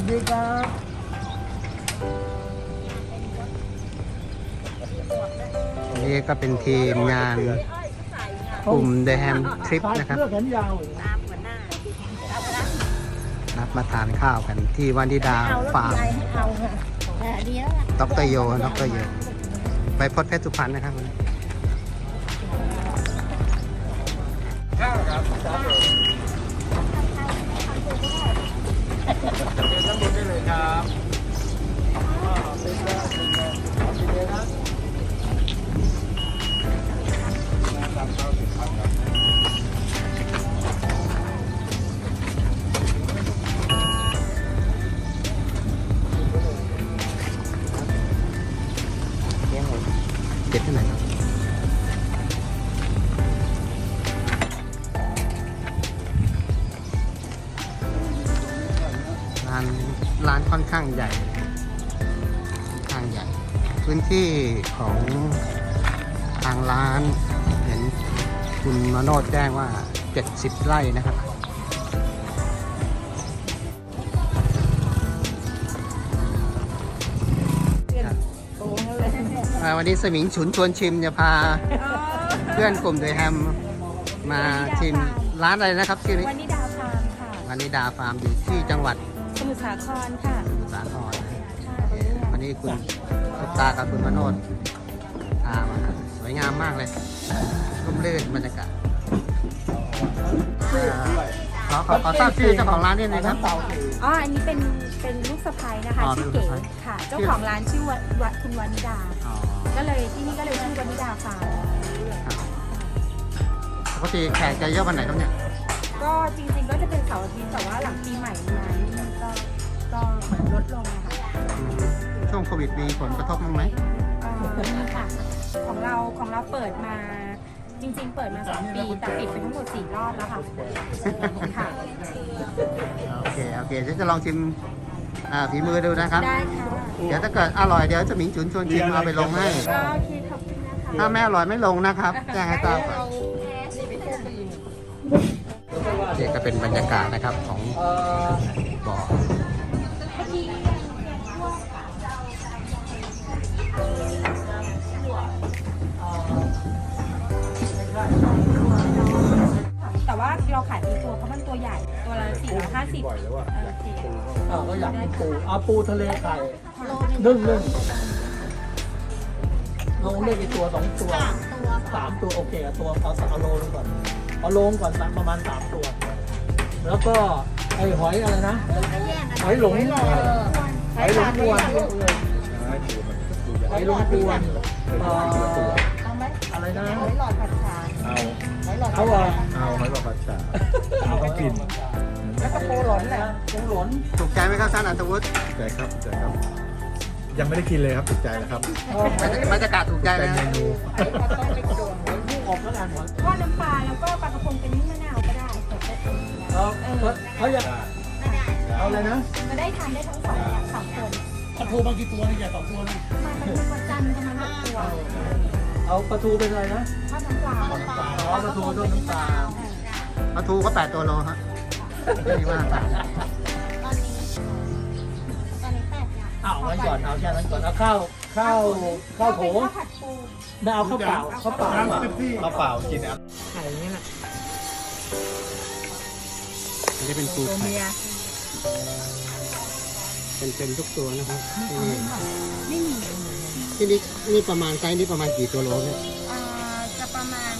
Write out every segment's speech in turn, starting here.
สวัสดีครับอันนี้ก็เป็นทีมงานกลุ่ม The Ham Trip นะครับ เสื้อแขนยาวนัดมาทานข้าวกันที่วันดิดาฟาร์มเอาค่ะแต่ดีแล้วล่ะดรโยดรโย ไปพดเพชรสุพรรณนะครับ เด็ดที่ไหนครับร้านร้านค่อนข้างใหญ่ค่อนข้างใหญ่ พื้นที่ของทางร้าน เห็นคุณมโนดแจ้งว่า 70 ไร่นะครับ วันนี้สมิงฉุนชวนชิมจะพา เพื่อนกลุ่มเดยแฮมมาชิมร้านอะไรนะครับชื่อนี้วันนี้ดาวฟาร์มค่ะวานิดาฟาร์มอยู่ที่จังหวัดสมุทรสาครค่ะสมุทรสาครวันนี้คุณสุตากับคุณมโนดพามาสวยงามมากเลยร่มรื่นบรรยากาศอ่าขอขอขอทราบชื่อเจ้าของร้านด้วยนะครับเต่าสีอ๋ออันนี้เป็นเป็นลูกสะใภ้นะคะอ๋อชื่อลูเก๋กสะใภ้ค่ะ เจ้าของร้านชื่อวะวะคุณวานิดาอ๋อ ก็เลยที่นี่ก็เลยชื่อวานิดาฟาร์มครับปกติแขกจะเยอะวันไหนครับเนี่ย ก็จริงๆก็จะเป็นเสาร์อาทิตย์แต่ว่าหลังปีใหม่มานี่ก็ก็เหมือนลดลงนะคะอืมช่วงโควิดมีผลกระทบบ้างไหมเอ่อมีค่ะ ของเราของเราเปิดมาจริง ๆ เปิดมาสองปีแต่ปิดไปทั้งหมดสี่รอบแล้วค่ะค่ะ โอเค โอเคฉันจะลองชิมอ่าฝีมือดูนะครับ ได้ค่ะ เดี๋ยวถ้าเกิดอร่อยเดี๋ยวจะหมิงฉุนชวนชิมเอาไปลงให้ ก็โอเคขอบคุณนะคะถ้าไม่อร่อยไม่ลงนะครับแจ้งให้ทราบก่อนนี่ก็เป็นบรรยากาศนะครับของเอ่อบ่อ哦แต่ ว่าเราขายเป็นตัวเพราะมันตัวใหญ่ ตัวละสี่ร้อยห้าสิบอ้าวก็อยากกินปูเอาปูทะเลไข่นึ่งนึ่งลงเลือกกี่ตัวสองตัวสามตัวโอเคเอาตัวเอาสักเอาโลนึงก่อนเอาโลงก่อนสักประมาณสามตัว แล้วก็ไอหอยอะไรนะหอยหลงหอยหลงกวนหอยหลงกวนเอ่อเอาไหมอะไรนะหอยหลอดผัดชา เอาหอยหลอดเอาอะเอาไม้บอกผัดฉาเอาให้กินแล้วก็ปูหลนแหละปูหลนถูกใจไหมครับท่านอันตวุฒิใจครับใจครับ ยังไม่ได้กินเลยครับติดใจแล้วครับบรรยากาศถูกใจใจไหมเมนูผู้อบแล้วกันหอยทอดน้ำปลาแล้วก็ปลากระพงเป็นมะนาวก็ได้สดได้เขาเขาเขาอยากเอาอะไรนะมาได้ทานได้ทั้งสองอย่างสองคนปลาทูบางกี่ตัวนี่ใหญ่สองตัวนะมาเป็นวันจันทร์ประมาณหกตัว เอาปลาทูเป็นอะไรนะทอดน้ำปลาอ๋อปลาทูทอดน้ำปลาปลาทูก็แปดตัวโลฮะไม่ว่าต่างตอนนี้ตอนนี้แปดอย่างเอางั้นก่อนเอาแค่นั้นก่อนเอาข้าวข้าวข้าวโถเป็นข้าวผัดปูไม่เอาข้าวเปล่าข้าวเปล่าข้าวเปล่ากินนะไข่เนี่ยแหละอันนี้เป็นปูตัวไข่เมียเป็นเป็นทุกตัวนะครับที่ไม่มี ที่นี่นี่ประมาณไซส์นี้ประมาณกี่ตัวโลเนี่ย อ่าจะประมาณ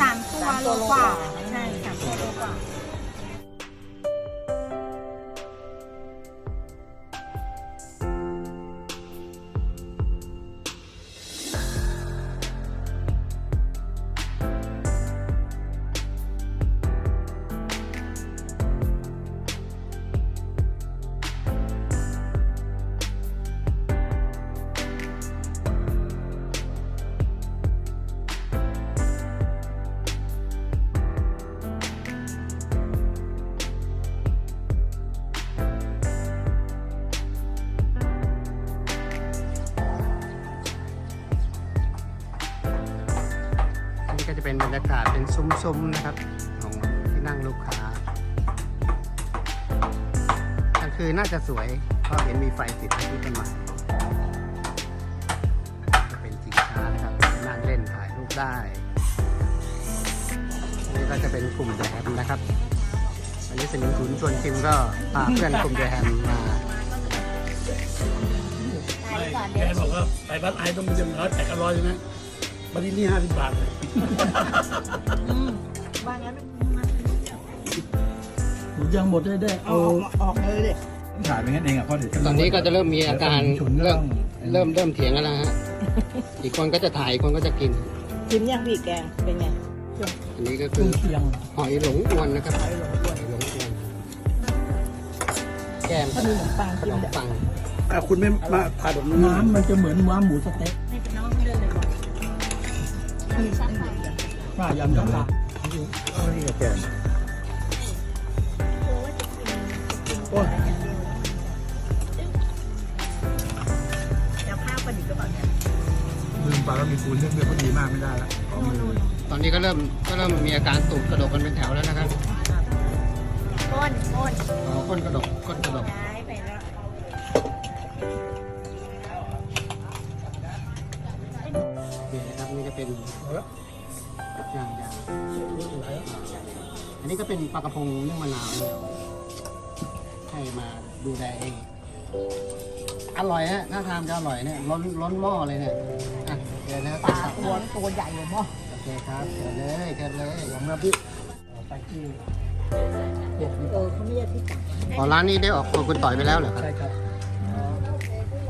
สามตัวโลกว่าใช่สาม ซุ้มๆนะครับของที่นั่งลูกค้ากลางคืนน่าจะสวยเพราะเห็นมีไฟติดที่ต้นไม้จะเป็นสินค้านะครับนั่งเล่นถ่ายรูปได้นี่ก็จะเป็นกลุ่มแดมนะครับอันนี้สนิมศูนชวนชิมก็พาเพื่อนกลุ่มแดมมาแกบอกว่าไปบ้านไอ้ต้องมีจำนวนแต่ก็ร้อยใช่ไหม บันนี้นี่ห้าสิบบาทเลยหนูยังหมดได้ได้เอาถ่ายเป็นกันเองอะเพราะเดี๋ยวตอนนี้ก็จะเริ่มมีอาการฉุนก็เริ่ต้มองเริ่มเริ่มเถียงกันแล้วฮะอีกคนก็จะถ่ายอีกคนก็จะกินชิมยังพี่แกงเป็นไงอันนี้ก็เคคืรื่อองเคียงหอยหลงอวนนะครับหอยหลงอวนแก้มถ้ามีขนมปังขกินนมเดี๋ยวปังคุณไม่มาถ่ายแบบนี้น้ำมันจะเหมือนว้าหมูสเต็ก ป้ายำจังหวะนี่แกงโอ้ยเดี๋ยวข้าวประดิษฐ์ก็บอกเนี่ยลืมไปว่ามีปูนเรื่องเรื่องก็ดีมากไม่ได้ละตอนนี้ก็เริ่มก็เริ่มมีอาการตูดกระดกกันเป็นแถวแล้วนะครับก้นก้นอ๋อก้นกระดกก้นกระดก นะครับนี่ก็เป็นอย่างอย่างอันนี้ก็เป็นปลากระพงนึ่งมะนาวเนี่ยให้มาดูแลเอง อร่อยฮะน่าทานจะอร่อยเนี่ยล้นล้นหม้อเลยเนี่ยอะเดี๋ยวนะครับปลาตัวตัวใหญ่เลยมั้งโอเคครับเดี๋ยวเลยเดี๋ยวเลยลองนะพี่ไปที่เด็ดเออเขาไม่ได้ที่จับอ๋อร้านนี้ได้ออกโครัวคุณต่อยไปแล้วเหรอครับใช่ครับ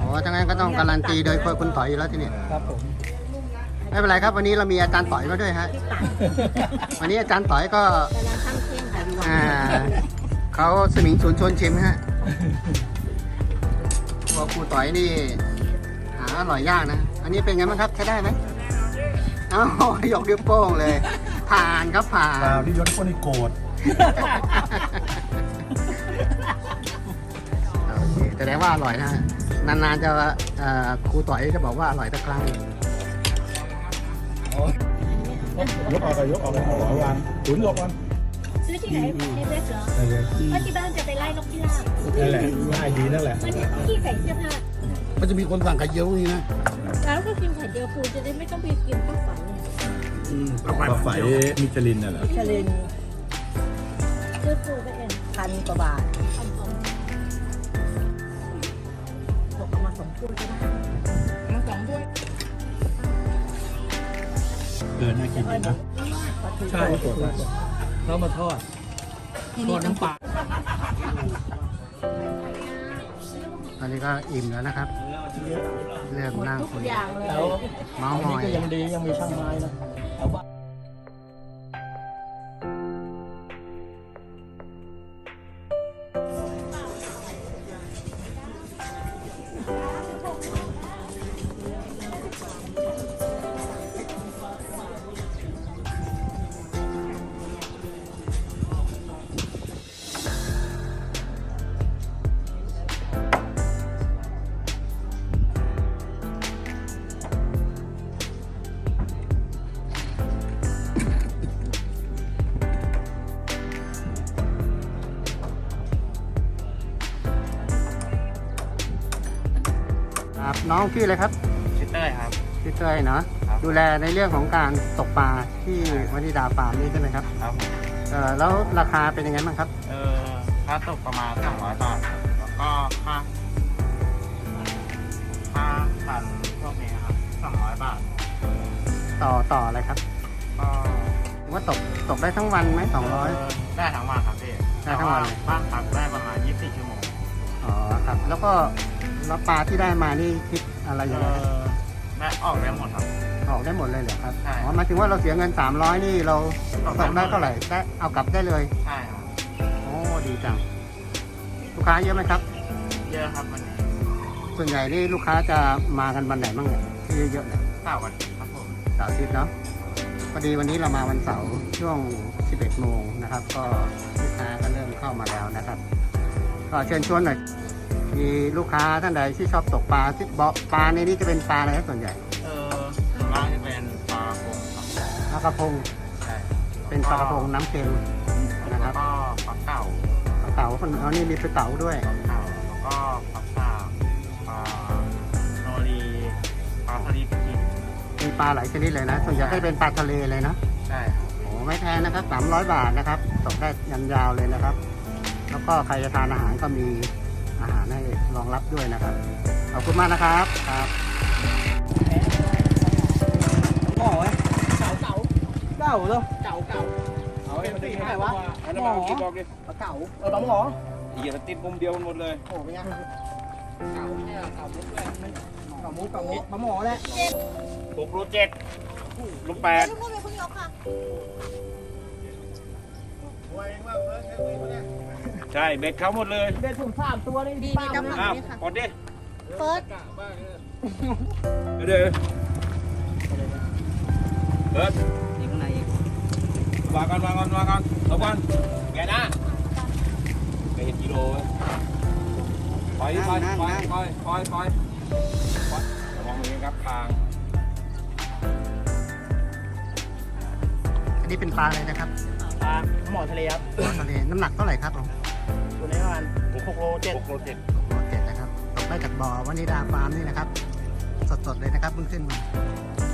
อ๋อถ้างั้นก็ต้องการันตีโดยโครัวคุณต่อยอยู่แล้วที่นี่ครับผม ไม่เป็นไรครับ วันนี้เรามีอาจารย์ต่อยมาด้วยฮะที่ตัดวันนี้อาจารย์ต่อยก็กำลังข้างเที่ยงค่ะดูว่าอ่าเขาสมิงศูนย์ชวนชิมฮะตัวครูต่อยนี่หาอร่อยยากนะ อันนี้เป็นไงบ้างครับใช้ได้ไหมเอ้ายกนิ้วโป้งเลย ผ่านครับผ่านดาวที่ยศคนนี่โกรธโอเคแสดงว่าอร่อยนะฮะนานๆจะเอ่อครูต่อยจะบอกว่าอร่อยสักครั้ง ยกออกไปยกออกไปหัววางศูนย์ยกมันซื้อที่ไหนในเว็บเหรอนั่นเลยเพราะที่บ้านจะไปไล่นกพิราบนั่นแหละง่ายดีนั่นแหละมันที่ใส่เสื้อผ้ามันจะมีคนสั่งไข่เยี่ยวนี่นะแล้วก็กินไข่เดียวฟูจะได้ไม่ต้องไปกินข้าวฝันเนี่ยปลาไฝมิชลินน่ะเหรอชลินซื้อฟูไปเองพันกว่าบาททำของบอกเอามาสองถ้วยก็ได้ เออน่ากินดีนะใช่เขามาทอดทอดน้ำปลาตอนนี้ก็อิ่มแล้วนะครับ เริ่มนั่งคุยอย่างเลยแล้วเมาส์อันมนี้อยก็ยังดียังมีช่างไม้นะ ครับ น้องชื่ออะไรครับชิตเตอร์ครับ ชื่อเต้ยเนาะครับ ดูแลในเรื่องของการตกปลาที่วนิดาฟาร์มนี่ใช่ไหมครับครับผมเออแล้วราคาเป็นยังไงบ้างครับ เออค่าตกประมาณ200บาทครับแล้วก็ค่าค่าพันพวกนี้ครับ200บาท ต่อต่ออะไรครับก็ว่าตกตกได้ทั้งวันไหมสองร้อยเได้ทั้งวันครับพี่ได้ทั้งวันเลย แต่าบ้านพักได้ประมาณ24ชั่วโมง อ๋อครับ แล้วก็ แล้วปลาที่ได้มานี่คิดอะไรเอยังไงครับอได้ออกได้หมดครับ ออกได้หมดเลยเหรอครับใช่ อ๋อหมายถึงว่าเราเสียเงิน 300 นี่เราตกตได้กได้เท่าไหร่ได้เอากลับได้เลยใช่ครับ โอ้ดีจังลูกค้าเยอะไหมครับ เยอะครับวันนี้ส่วนใหญ่นี่ลูกค้าจะมากันวันไหนบ้างเนี่ยที่เยอะๆเนี่ยเสาร์วันอาทิตย์ครับผมเสาร์อาทิตย์เนาะพอดีวันนี้เรามาวันเสาร์ช่วง 11โมงนะครับ ก็ลูกค้าก็เริ่มเข้ามาแล้วนะครับ ก็เชิญชวนหน่อย มีลูกค้าท่านใดที่ชอบตกปลาที่บอกปลาในนี้จะเป็นปลาอะไรครับส่วนใหญ่เออส่วนมากจะเป็นปลาโกงครับปลากระพงใช่เป็นปลากระพงน้ำเค็มนะคแล้รัวบก็ปลาเก่าปลาเก๋าคนเอานี่มีปลาเก๋าด้วยปลาเก่าแล้วก็ปลาสากปลาโนรีปลาสลิดกินมีปลาหลายชนิดเลยนะ ส่วนใหญ่ก็เป็นปลาทะเลเลยนะใช่ครับโอ้ไม่แพงนะครับ300 บาทนะครับตกได้ยันยาวเลยนะครับ แล้วก็ใครจะทานอาหารก็มีอาหาร ให้รองรับด้วยนะครับ ขอบคุณมากนะครับครับหมอไว้เก่าเก่าเก่าเลยเก่าเก่าเอาไอ้มันดึงไหนวะอันนั้นมากินบอกดิเก่าเออปลาหมอไอ้เหี้ยมันติดมุมเดียวกันหมดเลยโอ้เป็นไงเก่าเนี่ยเก่ามุกเลยเก่ามุกเก่ามุกปลาหมอแหละหกโลเจ็ดลูกแปด ใช่เบ็ดเขาหมดเลยเด็ดถุงสามตัวนี่ดีมีกำลังอ้าวกดดิเปิดเดี๋ยวเบิร์ดนี่ข้างในอีกวางก่อนวางก่อนวางก่อนเอาก่อนแกะหน้าแกเห็นกิโลเว้ยปล่อยปล่อยปล่อยปล่อยปล่อยปล่อยปล่อยระวังมือครับทาง อันนี้เป็นปลาอะไรนะครับปลาหมอทะเลครับปลาทะเลน้ำหนักเท่าไหร่ครับผม ตัวนี้ประมาณหกโลเจ็ดหกโลเจ็ดโอเคนะครับตกได้จากบ่อวานิดาฟาร์มนี่นะครับ สดๆเลยนะครับเพิ่งขึ้นมาขอบคุณครับ